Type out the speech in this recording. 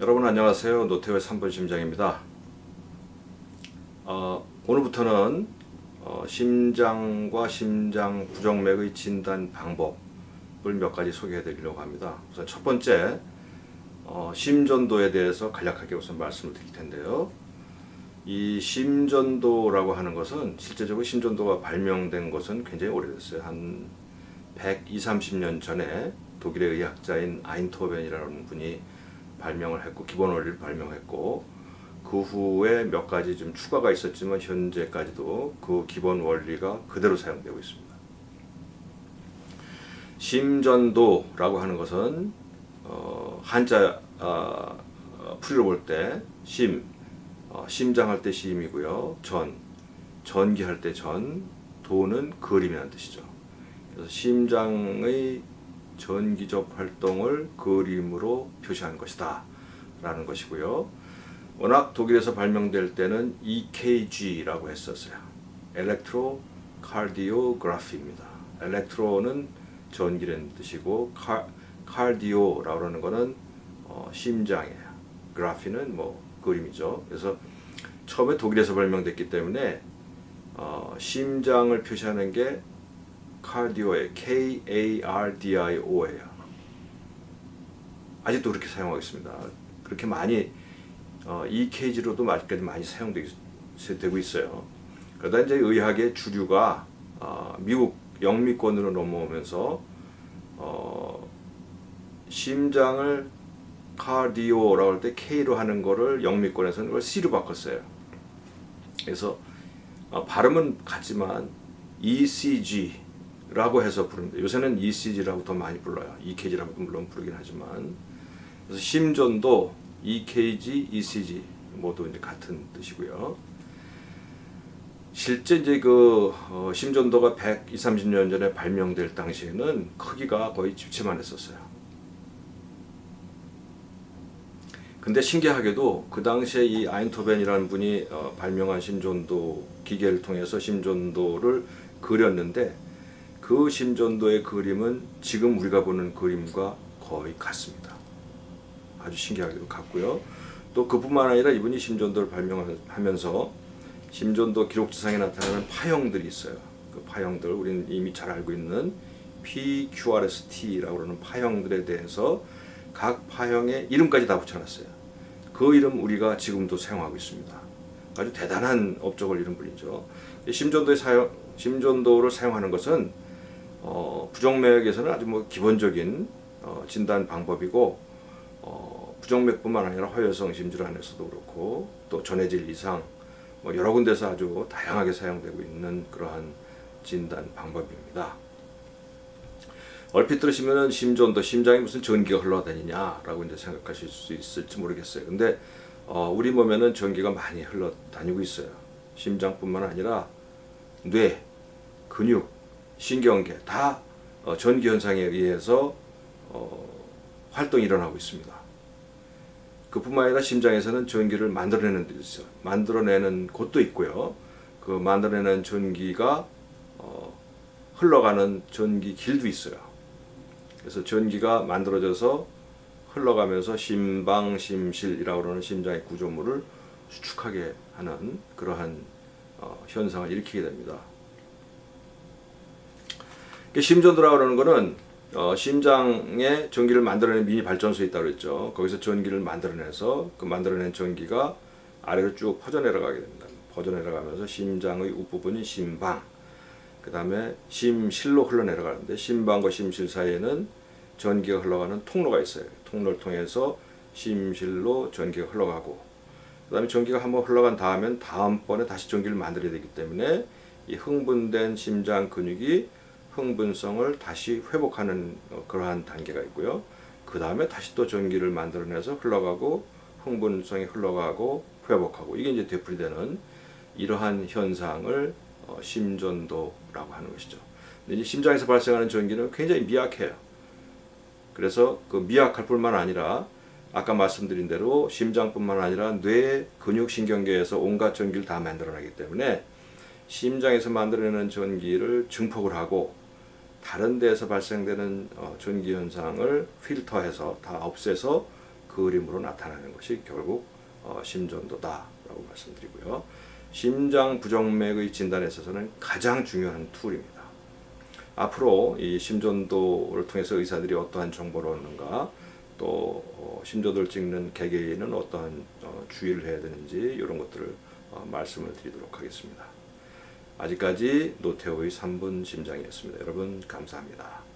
여러분 안녕하세요. 노태우의 3번 심장입니다. 어, 오늘부터는 어, 심장과 심장 부정맥의 진단 방법을 몇 가지 소개해 드리려고 합니다. 우선 첫 번째, 어, 심전도에 대해서 간략하게 우선 말씀을 드릴 텐데요. 이 심전도라고 하는 것은 실제적으로 심전도가 발명된 것은 굉장히 오래됐어요. 한 120, 30년 전에 독일의 의학자인 아인토벤이라는 분이 발명을 했고 기본 원리를 발명했고 그 후에 몇 가지 좀 추가가 있었지만 현재까지도 그 기본 원리가 그대로 사용되고 있습니다. 심전도라고 하는 것은 어, 한자 아, 어, 풀이로 볼 때 심, 어, 심장할 때 심이고요. 전, 전기할 때 전, 도는 그림이라는 뜻이죠. 그래서 심장의 전기적 활동을 그림으로 표시한 것이다. 라는 것이고요. 워낙 독일에서 발명될 때는 EKG라고 했었어요. 엘렉트로 카디오그래피입니다. 엘렉트로는 전기라는 뜻이고 카, 카디오라고 하는 거는 어, 심장이에요. 그래피는 뭐 그림이죠. 그래서 처음에 독일에서 발명됐기 때문에 어, 심장을 표시하는 게 카디오의 K A R D I O예요. 아직도 그렇게 사용하고 있습니다. 그렇게 많이 어, EKG로도 아직까지 많이 사용되고 있어요. 그러다 이제 의학의 주류가 어, 미국 영미권으로 넘어오면서 어, 심장을 카디오라고 할 때 K로 하는 거를 영미권에서는 그걸 C로 바꿨어요. 그래서 어, 발음은 같지만 ECG 라고 해서 부릅니다. 요새는 ECG라고 더 많이 불러요. EKG라고 물론 부르긴 하지만 그래서 심전도 EKG, ECG 모두 이제 같은 뜻이고요. 실제 이제 그 어, 심전도가 120, 30년 전에 발명될 당시에는 크기가 거의 집채만 했었어요. 근데 신기하게도 그 당시에 이 아인토벤이라는 분이 어, 발명한 심전도 기계를 통해서 심전도를 그렸는데 그 심전도의 그림은 지금 우리가 보는 그림과 거의 같습니다. 아주 신기하게도 같고요. 또 그뿐만 아니라 이분이 심전도를 발명하면서 심전도 기록지상에 나타나는 파형들이 있어요. 그 파형들 우리는 이미 잘 알고 있는 PQRST라고 하는 파형들에 대해서 각 파형의 이름까지 다 붙여놨어요. 그 이름 우리가 지금도 사용하고 있습니다. 아주 대단한 업적을 이룬 분이죠. 심전도의 사용, 심전도를 사용하는 것은 어, 부정맥에서는 아주 뭐 기본적인 어, 진단 방법이고 어, 부정맥뿐만 아니라 허혈성 심질환에서도 그렇고 또 전해질 이상 뭐 여러 군데서 아주 다양하게 사용되고 있는 그러한 진단 방법입니다. 얼핏 들으시면은 심전도 심장에 무슨 전기가 흘러다니냐라고 이제 생각하실 수 있을지 모르겠어요. 근데 어, 우리 몸에는 전기가 많이 흘러다니고 있어요. 심장뿐만 아니라 뇌, 근육, 신경계 다 어, 전기 현상에 의해서 어, 활동이 일어나고 있습니다. 그뿐만 아니라 심장에서는 전기를 만들어내는 데 있어요. 만들어내는 곳도 있고요. 그 만들어내는 전기가 어, 흘러가는 전기 길도 있어요. 그래서 전기가 만들어져서 흘러가면서 심방 심실이라고 하는 심장의 구조물을 수축하게 하는 그러한 어, 현상을 일으키게 됩니다. 심전도라고 하는 것은 어, 심장에 전기를 만들어내는 미니 발전소에 있다고 그랬죠. 거기서 전기를 만들어내서 그 만들어낸 전기가 아래로 쭉 퍼져 내려가게 됩니다. 퍼져 내려가면서 심장의 윗부분이 심방, 그 다음에 심실로 흘러내려가는데 심방과 심실 사이에는 전기가 흘러가는 통로가 있어요. 통로를 통해서 심실로 전기가 흘러가고, 그 다음에 전기가 한번 흘러간 다음엔 다음번에 다시 전기를 만들어야 되기 때문에 이 흥분된 심장 근육이 흥분성을 다시 회복하는 어, 그러한 단계가 있고요. 그 다음에 다시 또 전기를 만들어내서 흘러가고 흥분성이 흘러가고 회복하고 이게 이제 되풀이되는 이러한 현상을 어, 심전도라고 하는 것이죠. 이제 심장에서 발생하는 전기는 굉장히 미약해요. 그래서 그 미약할 뿐만 아니라 아까 말씀드린 대로 심장뿐만 아니라 뇌, 근육, 신경계에서 온갖 전기를 다 만들어내기 때문에 심장에서 만들어내는 전기를 증폭을 하고 다른 데에서 발생되는 어, 전기 현상을 필터해서 다 없애서 그림으로 나타나는 것이 결국 어, 심전도다라고 말씀드리고요. 심장 부정맥의 진단에 있어서는 가장 중요한 툴입니다. 앞으로 이 심전도를 통해서 의사들이 어떠한 정보를 얻는가 또 어, 심전도를 찍는 개개인은 어떠한 어, 주의를 해야 되는지 이런 것들을 어, 말씀을 드리도록 하겠습니다. 아직까지 노태우의 3분 심장이었습니다. 여러분 감사합니다.